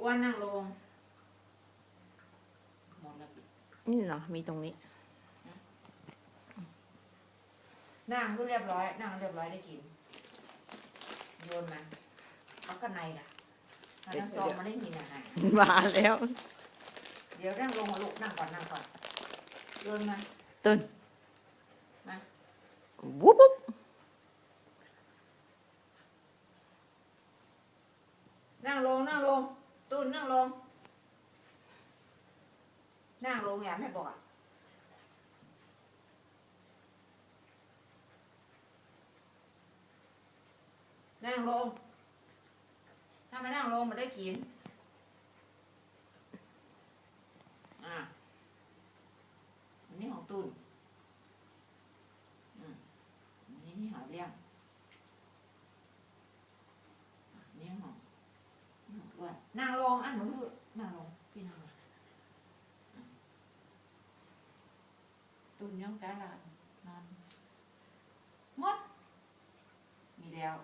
อ้วนนั่งลงหมดแล้วปิดนี่เนาะมีตรงนี้ นั่งก็เรียบร้อย นั่งเรียบร้อยได้กิน โยนมันเอากันในล่ะเอาน้ำซองมาได้กินยังไงมาแล้ว เดี๋ยวนั่งลงมาลูกนั่งก่อนนั่งก่อนโยนมันตุนมาวุบวุบ นั่งลงนั่งลงตูนนั่งลง นั่งลงอย่าแม่บอกนั่งลง ถ้าไม่นั่งลงมันได้กิน อะอันนี้ของตุนอืมอันนี้นี่หาเลี้ยงอะอันนี่ของนี่ของอ้วน นั่งลงอันหนูคือนั่งลงพี่นั่งตุนย่องกาลาดนอนมด มีแล้ว